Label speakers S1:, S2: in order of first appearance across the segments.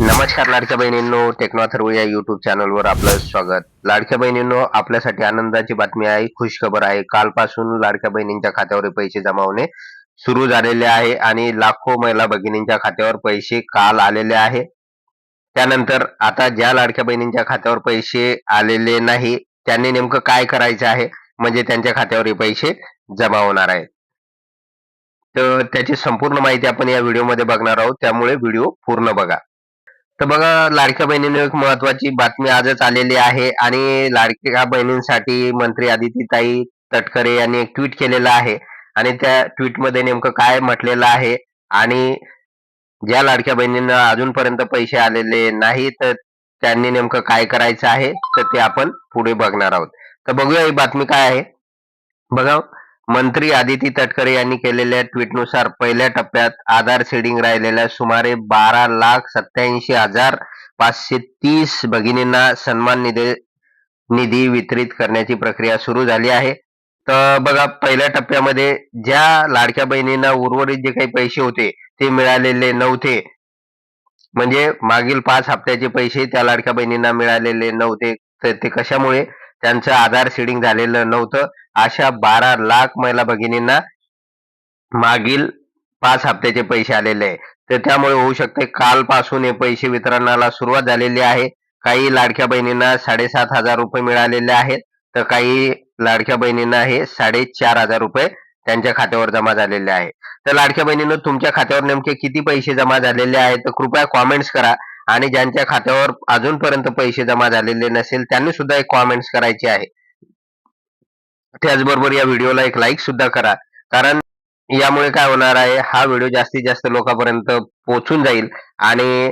S1: नमस्कार लाडक्या बहिणींनो टेक्नॉथर्व या युट्यूब चॅनलवर आपलं स्वागत. लाडक्या बहिणींनो आपल्यासाठी आनंदाची बातमी आहे खुश खबर आहे. कालपासून लाडक्या बहिणींच्या खात्यावर पैसे जमा होणे सुरू झालेले आहे आणि लाखो महिला भगिनींच्या खात्यावर पैसे काल आलेले आहे. त्यानंतर आता ज्या लाडक्या बहिणींच्या खात्यावर पैसे आलेले नाही त्यांनी नेमकं काय करायचं आहे? म्हणजे त्यांच्या खात्यावर हे पैसे जमा होणार आहेत. तर त्याची संपूर्ण माहिती आपण या व्हिडिओमध्ये बघणार आहोत. त्यामुळे व्हिडिओ पूर्ण बघा. तर बघा लाडक्या बहिणीने एक महत्वाची बातमी आजच आलेली आहे आणि लाडक्या बहिणींसाठी मंत्री आदितीताई तटकरे यांनी एक ट्विट केलेलं आहे आणि त्या ट्विटमध्ये नेमकं काय म्हटलेलं आहे आणि ज्या लाडक्या बहिणींना अजूनपर्यंत पैसे आलेले नाही तर त्यांनी नेमकं काय करायचं आहे तर ते आपण पुढे बघणार आहोत. तर बघूया ही बातमी काय आहे. बघा मंत्री आदिती तटकरे यांनी केलेल्या ट्विटनुसार पहिल्या टप्प्यात आधार सीडिंग राहिलेल्या सुमारे बारा लाख सत्याऐंशी हजार पाचशे तीस भगिनींना सन्मान निधी निधी वितरित करण्याची प्रक्रिया सुरू झाली आहे. तर बघा पहिल्या टप्प्यामध्ये ज्या लाडक्या बहिणींना उर्वरित जे काही पैसे होते ते मिळालेले नव्हते. म्हणजे मागील पाच हप्त्याचे पैसे त्या लाडक्या बहिणींना मिळालेले नव्हते. तर ते कशामुळे? त्यांचं आधार सीडिंग झालेलं नव्हतं. अशा बारा लाख महिला भगिनींना मागील पाच हप्त्याचे पैसे आलेले आहे. तर त्यामुळे होऊ शकते कालपासून हे पैसे वितरणाला सुरुवात झालेली आहे. काही लाडक्या बहिणींना साडेसात हजार रुपये मिळालेले आहेत. तर काही लाडक्या बहिणींना हे साडेचार हजार रुपये त्यांच्या खात्यावर जमा झालेले आहे. तर लाडक्या बहिणीनं तुमच्या खात्यावर नेमके किती पैसे जमा झालेले आहेत? तर कृपया कॉमेंट्स करा. आणि ज्यांच्या खात्यावर अजूनपर्यंत पैसे जमा झालेले नसेल त्यांनी सुद्धा एक कॉमेंट्स करायचे आहे. त्याचबरोबर या व्हिडिओला एक लाईक सुद्धा करा. कारण यामुळे काय होणार आहे हा व्हिडिओ जास्तीत जास्त लोकांपर्यंत पोहोचून जाईल आणि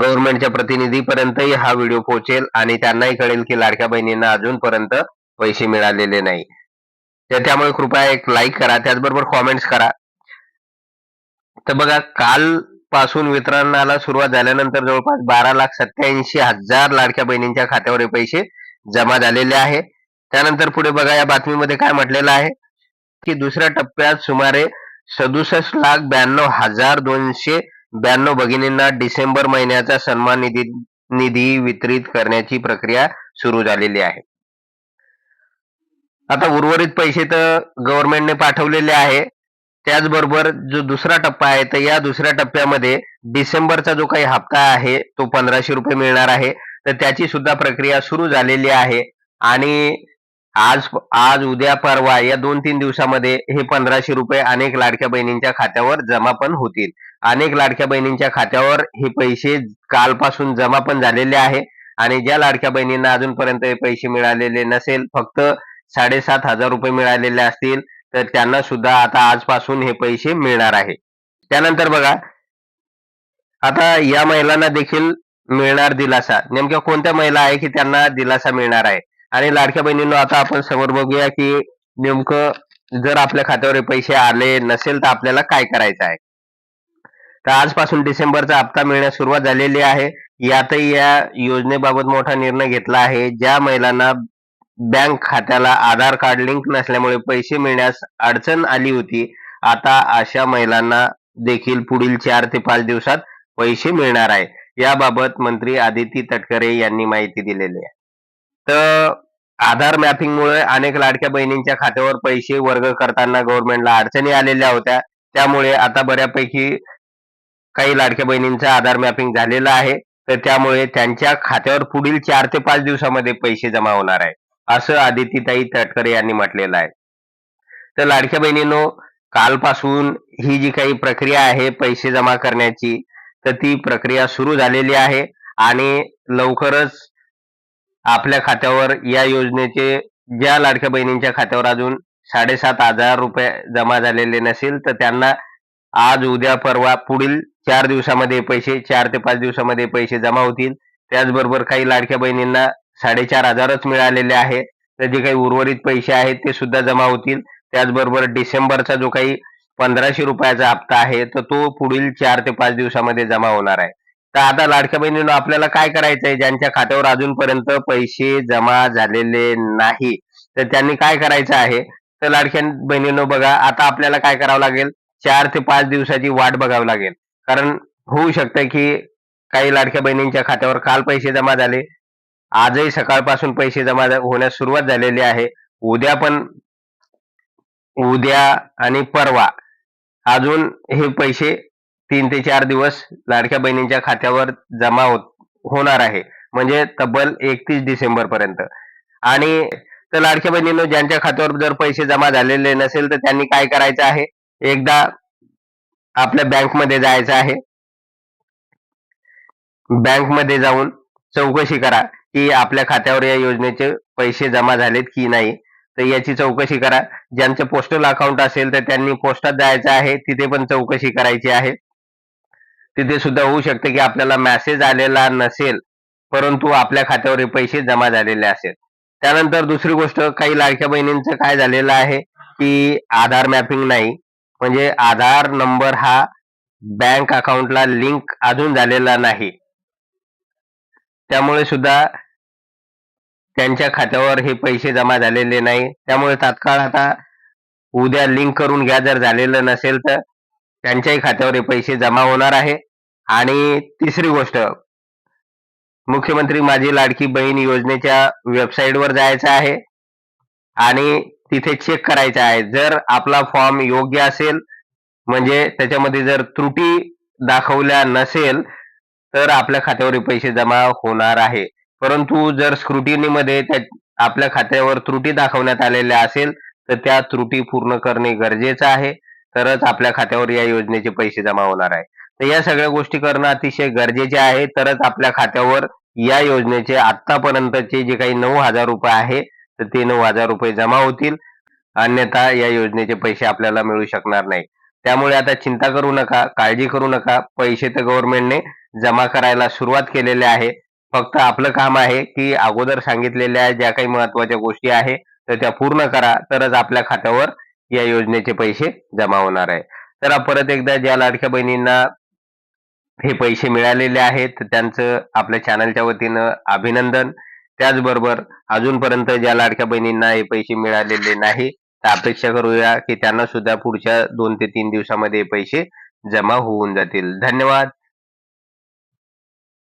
S1: गव्हर्नमेंटच्या प्रतिनिधीपर्यंतही हा व्हिडिओ पोहोचेल आणि त्यांनाही कळेल की लाडक्या बहिणींना अजूनपर्यंत पैसे मिळालेले नाही. तर त्यामुळे कृपया एक लाईक करा त्याचबरोबर कॉमेंट्स करा. तर बघा काल पासून वितरणाला सुरुवात झाल्यानंतर जवळपास बारा लाख सत्याऐंशी हजार लाडक्या बहिणींच्या खात्यावर हे पैसे जमा झालेले आहे. त्यानंतर पुढे बघा या बातमीमध्ये काय म्हटलेलं आहे? की दुसऱ्या टप्प्यात सुमारे सदुसष्ट लाख ब्याण्णव हजार दोनशे ब्याण्णव भगिनींना डिसेंबर महिन्याचा सन्मान निधी निधी वितरित करण्याची प्रक्रिया सुरू झालेली आहे. आता उर्वरित पैसे तर गव्हर्नमेंटने पाठवलेले आहे. त्याचबरोबर जो दुसरा टप्पा आहे तर या दुसऱ्या टप्प्यामध्ये डिसेंबरचा जो काही हप्ता आहे तो पंधराशे रुपये मिळणार आहे. तर त्याची सुद्धा प्रक्रिया सुरू झालेली आहे. आणि आज आज उद्या परवा या दोन तीन दिवसामध्ये हे पंधराशे रुपये अनेक लाडक्या बहिणींच्या खात्यावर जमा पण होतील. अनेक लाडक्या बहिणींच्या खात्यावर हे पैसे कालपासून जमा पण झालेले आहे. आणि ज्या लाडक्या बहिणींना अजूनपर्यंत हे पैसे मिळालेले नसेल फक्त साडेसात हजार रुपये मिळालेले असतील. तर त्यांना सुद्धा आता आजपासून हे पैसे मिळणार आहे. त्यानंतर बघा आता या महिलांना देखील मिळणार दिलासा. नेमक्या कोणत्या महिला आहे की त्यांना दिलासा मिळणार आहे? आणि लाडक्या बहिणींनो आता आपण समोर बघूया की नेमकं जर आपल्या खात्यावर पैसे आले नसेल तर आपल्याला काय करायचं आहे? तर आजपासून डिसेंबरचा हप्ता मिळण्यास सुरुवात झालेली आहे. यातही या योजनेबाबत मोठा निर्णय घेतला आहे. ज्या महिलांना बँक खात्याला आधार कार्ड लिंक नसल्यामुळे पैसे मिळण्यास अडचण आली होती. आता अशा महिलांना देखील पुढील चार ते पाच दिवसात पैसे मिळणार आहे. याबाबत मंत्री आदिती तटकरे यांनी माहिती दिलेली आहे. तर आधार मॅपिंगमुळे अनेक लाडक्या बहिणींच्या खात्यावर पैसे वर्ग करताना गव्हर्नमेंटला अडचणी आलेल्या होत्या. त्यामुळे आता बऱ्यापैकी काही लाडक्या बहिणींचा आधार मॅपिंग झालेलं आहे. तर त्यामुळे त्यांच्या खात्यावर पुढील चार ते पाच दिवसामध्ये पैसे जमा होणार आहे असं आदितीताई तटकरे यांनी म्हटलेलं आहे. तर लाडक्या बहिणींनो कालपासून ही जी काही प्रक्रिया आहे पैसे जमा करण्याची तर ती प्रक्रिया सुरू झालेली आहे आणि लवकरच आपल्या खात्यावर या योजनेचे ज्या लाडक्या बहिणींच्या खात्यावर अजून साडेसात हजार रुपये जमा झालेले नसेल तर त्यांना आज उद्या परवा पुढील चार दिवसामध्ये पैसे चार ते पाच दिवसामध्ये पैसे जमा होतील. त्याचबरोबर काही लाडक्या बहिणींना साडेचार हजारच मिळालेले आहे. तर जे काही उर्वरित पैसे आहेत ते सुद्धा जमा होतील. त्याचबरोबर डिसेंबरचा जो काही पंधराशे रुपयाचा हप्ता आहे तर तो पुढील चार ते पाच दिवसामध्ये जमा होणार आहे. तर आता लाडक्या बहिणीनं आपल्याला काय करायचं आहे? ज्यांच्या खात्यावर अजूनपर्यंत पैसे जमा झालेले नाही तर त्यांनी काय करायचं आहे? तर लाडक्या बहिणीनं बघा आता आपल्याला काय करावं लागेल? चार ते पाच दिवसाची वाट बघावी लागेल. कारण होऊ शकतं की काही लाडक्या बहिणींच्या खात्यावर काल पैसे जमा झाले आजही सकाळपासून पैसे जमा होण्यास सुरुवात झालेली आहे. उद्या पण उद्या आणि परवा अजून हे पैसे तीन ते चार दिवस लाडक्या बहिणींच्या खात्यावर जमा होत होणार आहे. म्हणजे तब्बल एकतीस डिसेंबर पर्यंत. आणि तर लाडक्या बहिणींनो ज्यांच्या खात्यावर जर पैसे जमा झालेले नसेल तर त्यांनी काय करायचं आहे? एकदा आपल्या बँकमध्ये जायचं आहे. बँकमध्ये जाऊन चौकशी करा. की आपल्या खात्यावर या योजनेचे पैसे जमा झालेत की नाही तर याची चौकशी करा. ज्यांचं पोस्टल अकाउंट असेल तर त्यांनी पोस्टात जायचं आहे तिथे पण चौकशी करायची आहे. तिथे सुद्धा होऊ शकते की आपल्याला मेसेज आलेला नसेल परंतु आपल्या खात्यावर हे पैसे जमा झालेले असेल. त्यानंतर दुसरी गोष्ट काही लाडक्या बहिणींचं काय झालेलं आहे की आधार मॅपिंग नाही. म्हणजे आधार नंबर हा बँक अकाउंटला लिंक अजून झालेला नाही. त्यामुळे सुद्धा त्यांच्या खात्यावर हे पैसे जमा झालेले नाही. त्यामुळे तात्काळ आता उद्या लिंक करून घ्या जर झालेलं नसेल तर त्यांच्याही खात्यावर हे पैसे जमा होणार आहे. आणि तिसरी गोष्ट मुख्यमंत्री माझी लाडकी बहीण योजनेच्या वेबसाईटवर जायचं आहे आणि तिथे चेक करायचं आहे. जर आपला फॉर्म योग्य असेल म्हणजे त्याच्यामध्ये जर त्रुटी दाखवल्या नसेल तर आपल्या खात्यावर पैसे जमा होणार आहे. परंतु जर स्क्रुटिनीमध्ये आपल्या खात्यावर त्रुटी दाखवण्यात आलेल्या असेल तर त्या त्रुटी पूर्ण करणे गरजेचं आहे. तरच आपल्या खात्यावर या योजनेचे पैसे जमा होणार आहे. तर या सगळ्या गोष्टी करणं अतिशय गरजेचे आहे. तरच आपल्या खात्यावर या योजनेचे आतापर्यंतचे जे काही नऊ हजार रुपये आहे तर ते नऊ हजार रुपये जमा होतील. अन्यथा या योजनेचे पैसे आपल्याला मिळू शकणार नाही. त्यामुळे आता चिंता करू नका काळजी करू नका. पैसे तर गव्हर्नमेंटने जमा करायला सुरुवात केलेली आहे. फक्त आपलं काम आहे की अगोदर सांगितलेल्या ज्या काही महत्त्वाच्या गोष्टी आहे तर त्या पूर्ण करा. तरच आपल्या खात्यावर या योजनेचे पैसे जमा होणार आहे. तर परत एकदा ज्या लाडक्या बहिणींना हे पैसे मिळालेले आहेत तर त्यांचं आपल्या चॅनलच्या वतीनं अभिनंदन. त्याचबरोबर अजूनपर्यंत ज्या लाडक्या बहिणींना हे पैसे मिळालेले नाही तर अपेक्षा करूया की त्यांना सुद्धा पुढच्या दोन ते तीन दिवसामध्ये पैसे जमा होऊन जातील. धन्यवाद.